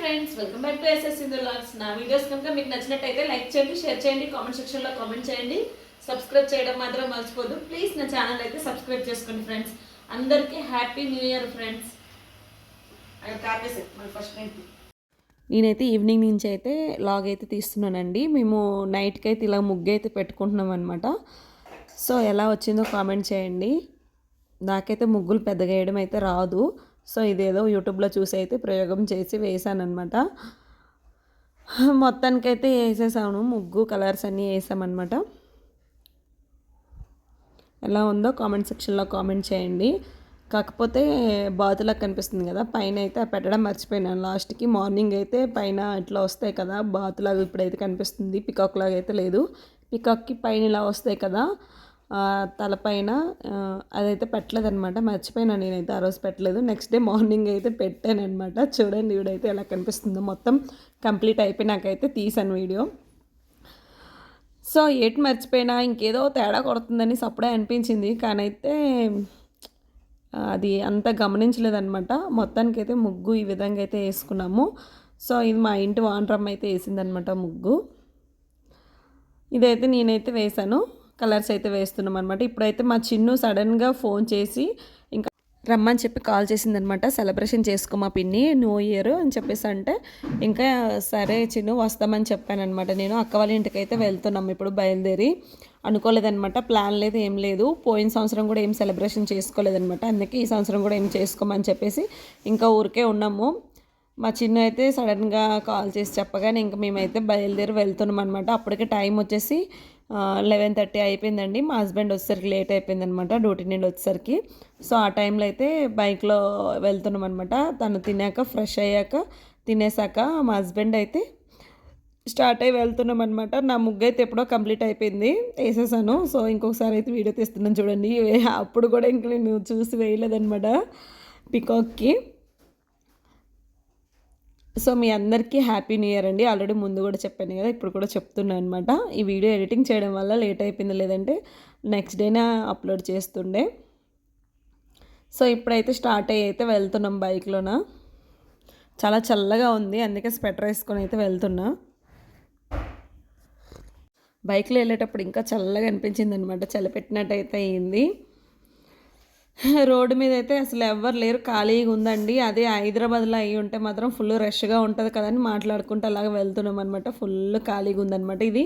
Friends welcome back to SS Sindhu logs నా videos కనుక మీకు నచ్చినట్టయితే లైక్ చేయండి షేర్ చేయండి కామెంట్ సెక్షన్లో కామెంట్ చేయండి. సబ్స్క్రైబ్ చేయడం మాత్రం మర్చిపోదు. ప్లీజ్ నా ఛానల్ అయితే సబ్స్క్రైబ్ చేసుకోండి ఫ్రెండ్స్ అందరికీ happy new year friends first night నేనైతే ఈవినింగ్ నుంచి అయితే లాగ్ అయితే తీస్తున్నానండి. మేము నైట్కి అయితే ఇలా ముగ్గు అయితే పెట్టుకుంటున్నాం అనమాట సో ఎలా వచ్చిందో కామెంట్ చేయండి. నాకైతే ముగ్గులు పెద్దగా వేయడం అయితే రాదు. సో ఇదేదో యూట్యూబ్లో చూసి అయితే ప్రయోగం చేసి వేసాను అనమాట మొత్తానికైతే వేసేసాను. ముగ్గు కలర్స్ అన్నీ వేసామన్నమాట. ఎలా ఉందో కామెంట్ సెక్షన్లో కామెంట్ చేయండి. కాకపోతే బాతులకు కనిపిస్తుంది కదా పైన అయితే పెట్టడం మర్చిపోయినాను. లాస్ట్కి మార్నింగ్ అయితే పైన ఇట్లా వస్తాయి కదా బాతులాగా ఇప్పుడైతే కనిపిస్తుంది. పికాక్ లాగా అయితే లేదు. పికాక్కి పైన ఇలా వస్తాయి కదా తలపైన ఆ, అదైతే పెట్టలేదనమాట మర్చిపోయినా నేనైతే ఆ రోజు పెట్టలేదు. నెక్స్ట్ డే మార్నింగ్ అయితే పెట్టాను అనమాట చూడండి ఇవిడైతే ఎలా కనిపిస్తుందో. మొత్తం కంప్లీట్ అయిపోయినాకైతే తీసాను వీడియో. సో ఏటి మర్చిపోయినా ఇంకేదో తేడా కొడుతుందని సప్పుడే అనిపించింది. కానీ అయితే అది అంత గమనించలేదన్నమాట. మొత్తానికైతే ముగ్గు ఈ విధంగా అయితే వేసుకున్నాము. సో ఇది మా ఇంటి వానరమ్మ అయితే వేసిందనమాట ముగ్గు. ఇదైతే నేనైతే వేశాను. కలర్స్ అయితే వేస్తున్నాం అనమాట ఇప్పుడైతే మా చిన్ను సడన్గా ఫోన్ చేసి ఇంకా రమ్మని చెప్పి కాల్ చేసిందనమాట సెలబ్రేషన్ చేసుకో మా పిన్ని న్యూ ఇయర్ అని చెప్పేసి అంటే ఇంకా సరే చిన్ను వస్తామని చెప్పానమాట నేను అక్క వాళ్ళ ఇంటికి అయితే వెళ్తున్నాం ఇప్పుడు బయలుదేరి. అనుకోలేదనమాట ప్లాన్ లేదు ఏం లేదు. పోయిన సంవత్సరం కూడా ఏం సెలబ్రేషన్ చేసుకోలేదనమాట అందుకే ఈ సంవత్సరం కూడా ఏం చేసుకోమని చెప్పేసి ఇంకా ఊరికే ఉన్నాము. మా చిన్న అయితే సడన్గా కాల్ చేసి చెప్పగానే ఇంకా మేమైతే బయలుదేరి వెళ్తున్నాం అనమాట అప్పటికే టైం వచ్చేసి లెవెన్ థర్టీ అయిపోయిందండి. మా హస్బెండ్ వచ్చేసరికి లేట్ అయిపోయింది అనమాట డ్యూటీ నుండి వచ్చేసరికి. సో ఆ టైంలో అయితే బైక్లో వెళ్తున్నాం అనమాట తను తినాక ఫ్రెష్ అయ్యాక తినేసాక మా హస్బెండ్ అయితే స్టార్ట్ అయ్యి వెళ్తున్నాం అనమాట నా ముగ్గు అయితే ఎప్పుడో కంప్లీట్ అయిపోయింది వేసేసాను. సో ఇంకొకసారి అయితే వీడియో తీస్తున్నాను చూడండి. అప్పుడు కూడా ఇంక నేను చూసి వేయలేదనమాట పికాక్కి సో మీ అందరికీ హ్యాపీ న్యూ ఇయర్ అండి. ఆల్రెడీ ముందు కూడా చెప్పాను కదా ఇప్పుడు కూడా చెప్తున్నాను అనమాట ఈ వీడియో ఎడిటింగ్ చేయడం వల్ల లేట్ అయిపోయింది లేదంటే నెక్స్ట్ డేనే అప్లోడ్ చేస్తుండే. సో ఇప్పుడైతే స్టార్ట్ అయ్యి అయితే వెళ్తున్నాం బైక్లోన. చాలా చల్లగా ఉంది అందుకే స్వెటర్ వేసుకొని అయితే వెళ్తున్నా. బైక్లో వెళ్ళేటప్పుడు ఇంకా చల్లగా అనిపించింది అనమాట చలి అయితే అయింది. రోడ్డు మీద అయితే అసలు ఎవ్వరు లేరు. ఖాళీగా ఉందండి. అదే హైదరాబాద్లో అయ్యి ఉంటే మాత్రం ఫుల్ రష్గా ఉంటుంది కదని మాట్లాడుకుంటూ అలాగ వెళ్తున్నాం అనమాట ఫుల్ ఖాళీగా ఉందన్నమాట ఇది.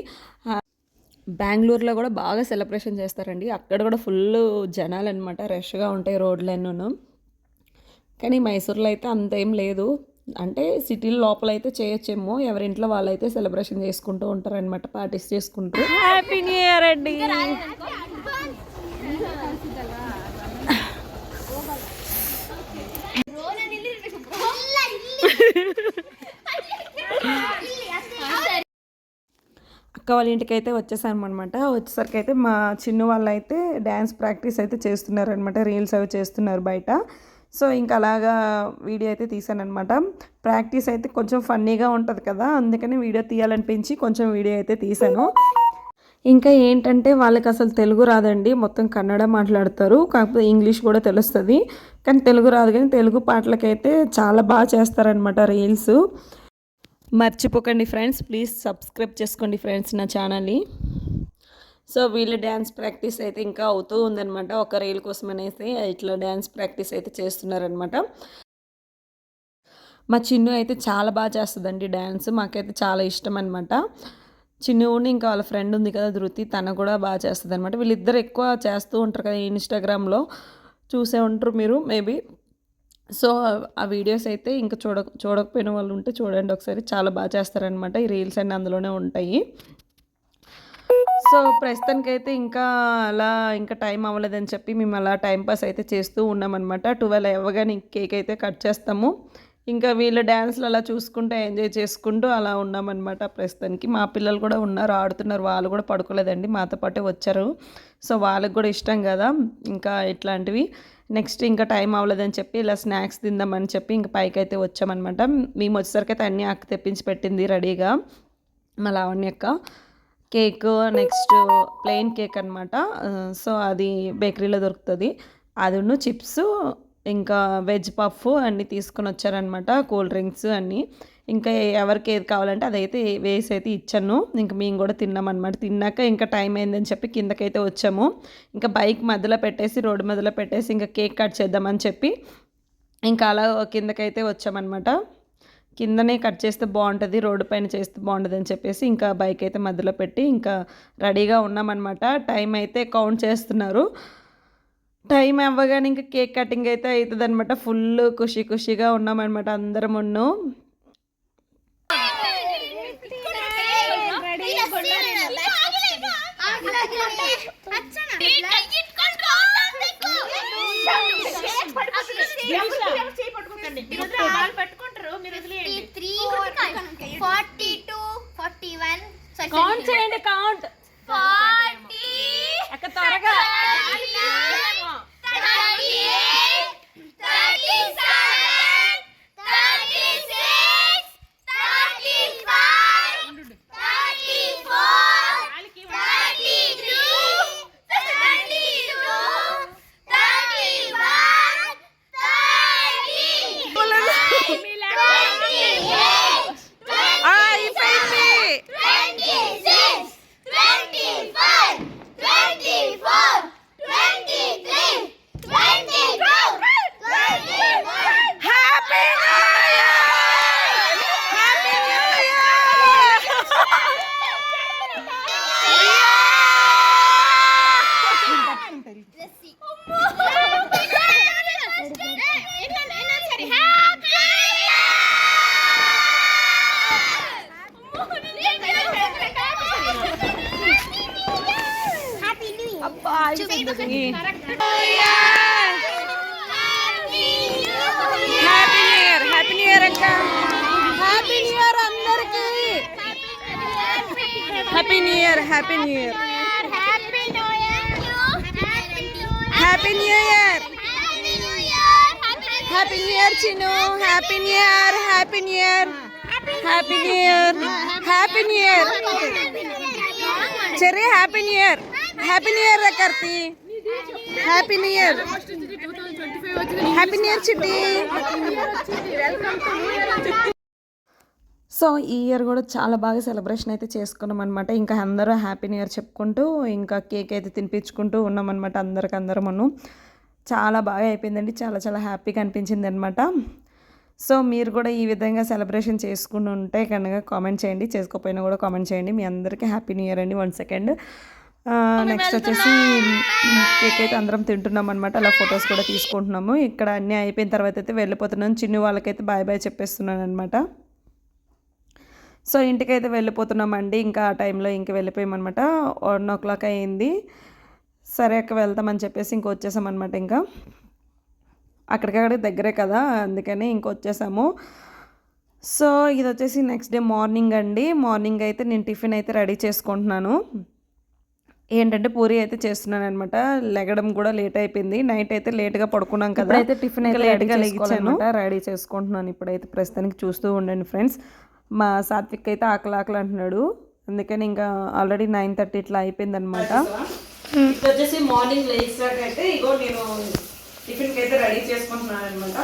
బెంగళూరులో కూడా బాగా సెలబ్రేషన్ చేస్తారండి. అక్కడ కూడా ఫుల్ జనాలు అనమాట రష్గా ఉంటాయి రోడ్లన్నూ కానీ మైసూర్లో అయితే అంత ఏం లేదు. అంటే సిటీ లోపల అయితే చేయొచ్చేమో. ఎవరింట్లో వాళ్ళైతే సెలబ్రేషన్ చేసుకుంటూ ఉంటారనమాట పార్టీస్ చేసుకుంటూ. హ్యాపీ న్యూ ఇయర్ అండి. అక్క వాళ్ళ ఇంటికి అయితే వచ్చేసామన్నమాట. వచ్చేసరికి అయితే మా చిన్న వాళ్ళు అయితే డ్యాన్స్ ప్రాక్టీస్ అయితే చేస్తున్నారనమాట రీల్స్ అవి చేస్తున్నారు బయట. సో ఇంకా అలాగా వీడియో అయితే తీసానమాట ప్రాక్టీస్ అయితే కొంచెం ఫన్నీగా ఉంటుంది కదా అందుకని వీడియో తీయాలనిపించి కొంచెం వీడియో అయితే తీసాను. ఇంకా ఏంటంటే వాళ్ళకి అసలు తెలుగు రాదండి. మొత్తం కన్నడ మాట్లాడతారు. కాకపోతే ఇంగ్లీష్ కూడా తెలుస్తుంది. కానీ తెలుగు రాదు కానీ తెలుగు పాటలకైతే చాలా బాగా చేస్తారనమాట రీల్స్. మర్చిపోకండి ఫ్రెండ్స్. ప్లీజ్ సబ్స్క్రైబ్ చేసుకోండి ఫ్రెండ్స్ నా ఛానల్ని. సో వీళ్ళు డ్యాన్స్ ప్రాక్టీస్ అయితే ఇంకా అవుతూ ఉందనమాట ఒక రీల్ కోసం అనేసి ఇట్లా డ్యాన్స్ ప్రాక్టీస్ అయితే చేస్తున్నారనమాట మా చిన్ను అయితే చాలా బాగా చేస్తుందండి డ్యాన్స్. మాకైతే చాలా ఇష్టం అనమాట చిన్ను ఇంకా వాళ్ళ ఫ్రెండ్ ఉంది కదా ధృతి తన కూడా బాగా చేస్తుంది అనమాట వీళ్ళిద్దరు ఎక్కువ చేస్తూ ఉంటారు కదా ఇన్స్టాగ్రామ్లో. చూసే ఉంటారు మీరు మేబీ. సో ఆ వీడియోస్ అయితే ఇంకా చూడ చూడకపోయిన వాళ్ళు ఉంటే చూడండి ఒకసారి. చాలా బాగా చేస్తారనమాట ఈ రీల్స్ అన్నీ అందులోనే ఉంటాయి. సో ప్రస్తుతానికైతే ఇంకా అలా ఇంకా టైం అవ్వలేదని చెప్పి మేము అలా టైంపాస్ అయితే చేస్తూ ఉన్నామన్నమాట. ట్వెల్వ్ అవ్వగానే కేక్ అయితే కట్ చేస్తాము. ఇంకా వీళ్ళ డ్యాన్స్లు అలా చూసుకుంటూ ఎంజాయ్ చేసుకుంటూ అలా ఉన్నామన్నమాట ప్రస్తుతానికి. మా పిల్లలు కూడా ఉన్నారు ఆడుతున్నారు. వాళ్ళు కూడా పడుకోలేదండి మాతో పాటే వచ్చారు. సో వాళ్ళకి కూడా ఇష్టం కదా ఇంకా ఇట్లాంటివి. నెక్స్ట్ ఇంకా టైం అవ్వలేదని చెప్పి ఇలా స్నాక్స్ తిందామని చెప్పి ఇంకా పైకి అయితే వచ్చామన్నమాట. మేము వచ్చేసరికి అయితే అన్నీ అక్క తెప్పించి పెట్టింది రెడీగా మా లావణ్య అక్క. కేక్ నెక్స్ట్ ప్లెయిన్ కేక్ అనమాట సో అది బేకరీలో దొరుకుతుంది. అదిను చిప్స్ ఇంకా వెజ్ పఫ్ అన్నీ తీసుకొని వచ్చారనమాట కూల్ డ్రింక్స్ అన్నీ. ఇంకా ఎవరికి ఏది కావాలంటే అదైతే వేసి అయితే ఇచ్చాను. ఇంకా మేము కూడా తిన్నామన్నమాట. తిన్నాక ఇంకా టైం అయిందని చెప్పి కిందకైతే వచ్చాము. ఇంకా బైక్ మధ్యలో పెట్టేసి రోడ్డు మధ్యలో పెట్టేసి ఇంకా కేక్ కట్ చేద్దామని చెప్పి ఇంకా అలా కిందకైతే వచ్చామన్నమాట. కిందనే కట్ చేస్తే బాగుంటుంది రోడ్డు పైన చేస్తే బాగుంటుంది అని చెప్పేసి ఇంకా బైక్ అయితే మధ్యలో పెట్టి ఇంకా రెడీగా ఉన్నామన్నమాట. టైం అయితే కౌంట్ చేస్తున్నారు. టైం అవ్వగానే ఇంకా కేక్ కటింగ్ అయితే అవుతుంది అనమాట ఫుల్ ఖుషి ఖుషిగా ఉన్నామన్నమాట అందరం ఉన్ను. కౌంట్ చేయండి count happy new year happy new year అక్క హ్యాపీ న్యూ ఇయర్ అందరికి happy new year happy new year happy new year happy new year Chinu happy new year happy new year happy new year happy new year Cherry happy new year happy new year Karthi happy new year happy new year Chitti so ఈ year కూడా చాలా బాగా celebration అయితే చేసుకున్నాం అనమాట ఇంకా అందరూ happy new year చెప్పుకుంటూ ఇంకా కేక్ అయితే తినిపించుకుంటూ ఉన్నామన్నమాట అందరికి మనం చాలా బాగా అయిపోయిందండి. చాలా చాలా హ్యాపీగా అనిపించింది అనమాట సో మీరు కూడా ఈ విధంగా సెలబ్రేషన్ చేసుకుని ఉంటే కనుక కామెంట్ చేయండి. చేసుకోకపోయినా కూడా కామెంట్ చేయండి. మీ అందరికీ హ్యాపీ న్యూ ఇయర్ అండి. వన్ సెకండ్ నెక్స్ట్ వచ్చేసి కేక్ అయితే అందరం తింటున్నాం అనమాట అలా ఫొటోస్ కూడా తీసుకుంటున్నాము. ఇక్కడ అన్నీ అయిపోయిన తర్వాత అయితే వెళ్ళిపోతున్నాను. చిన్ని వాళ్ళకైతే బాయ్ బాయ్ చెప్పేస్తున్నాను అనమాట సో ఇంటికైతే వెళ్ళిపోతున్నామండి. ఇంకా ఆ టైంలో ఇంక వెళ్ళిపోయామన్నమాట. వన్ ఓ క్లాక్ అయింది సరే అక్క వెళ్తామని చెప్పేసి ఇంక వచ్చేసామన్నమాట ఇంకా. అక్కడికక్కడ దగ్గరే కదా అందుకని ఇంక వచ్చేసాము. సో ఇది వచ్చేసి నెక్స్ట్ డే మార్నింగ్ అండి. మార్నింగ్ అయితే నేను టిఫిన్ అయితే రెడీ చేసుకుంటున్నాను. ఏంటంటే పూరి అయితే చేస్తున్నాను అనమాట లెగడం కూడా లేట్ అయిపోయింది. నైట్ అయితే లేట్గా పడుకున్నాం కదా. అయితే టిఫిన్ అయితే లేట్గా లెగించాను రెడీ చేసుకుంటున్నాను ఇప్పుడైతే. ప్రస్తుతానికి చూస్తూ ఉండండి ఫ్రెండ్స్ మా సాత్విక్ అయితే ఆకలి ఆకలి అంటున్నాడు. అందుకని ఇంకా ఆల్రెడీ నైన్ థర్టీ ఇట్లా అయిపోయింది అనమాట ఇప్పుడు వచ్చేసి మార్నింగ్ లేచాక అయితే ఇగో నేను టిఫిన్కి అయితే రెడీ చేసుకుంటున్నాను అనమాట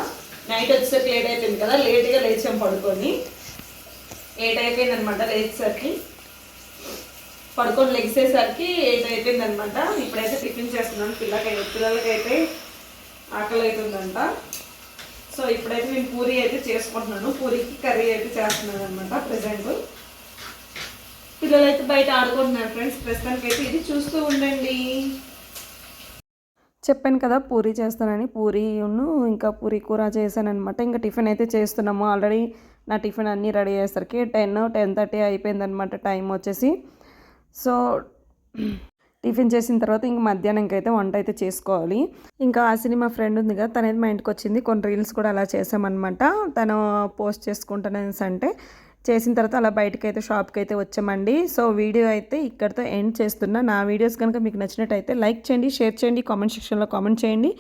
నైట్ వచ్చేసరికి లేట్ అయిపోయింది కదా. లేట్గా లేచాం పడుకొని. ఎయిట్ అయిపోయింది అనమాట లేచేసరికి. పడుకొని లెగిసేసరికి ఎయిట్ అయిపోయింది అనమాట ఇప్పుడైతే టిఫిన్ చేస్తున్నాను. పిల్లకి పిల్లలకైతే ఆకలి అవుతుందంట సో ఇప్పుడైతే నేను పూరి అయితే చేసుకుంటున్నాను. పూరికి కర్రీ అయితే చేస్తున్నాను అనమాట ప్రజెంట్. పిల్లలైతే బయట ఆడుకుంటున్నారు ఫ్రెండ్స్. ప్రస్తుతానికి అయితే ఇది చూస్తూ ఉండండి. చెప్పాను కదా పూరి చేస్తానని. పూరీను ఇంకా పూరి కూర చేశానమాట ఇంకా టిఫిన్ అయితే చేస్తున్నాము. ఆల్రెడీ నా టిఫిన్ అన్నీ రెడీ అయ్యేసరికి టెన్ టెన్ థర్టీ అయిపోయిందనమాట టైం వచ్చేసి. సో టిఫిన్ చేసిన తర్వాత ఇంక మధ్యాహ్నంకి అయితే వంట అయితే చేసుకోవాలి. ఇంకా ఆ సినిమా ఫ్రెండ్ ఉంది కదా తనేది మా ఇంటికి వచ్చింది. కొన్ని రీల్స్ కూడా అలా చేసామన్నమాట తను పోస్ట్ చేసుకుంటాననేసి అంటే చేసిన తర్వాత అలా బయటకు అయితే షాప్కి అయితే వచ్చామండి. సో వీడియో అయితే ఇక్కడితో ఎండ్ చేస్తున్నా. నా వీడియోస్ కనుక మీకు నచ్చినట్టయితే లైక్ చేయండి షేర్ చేయండి కామెంట్ సెక్షన్లో కామెంట్ చేయండి.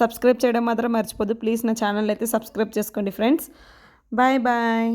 సబ్స్క్రైబ్ చేయడం మాత్రం మర్చిపోద్దు. ప్లీజ్ నా ఛానల్ అయితే సబ్స్క్రైబ్ చేసుకోండి ఫ్రెండ్స్. Bye bye.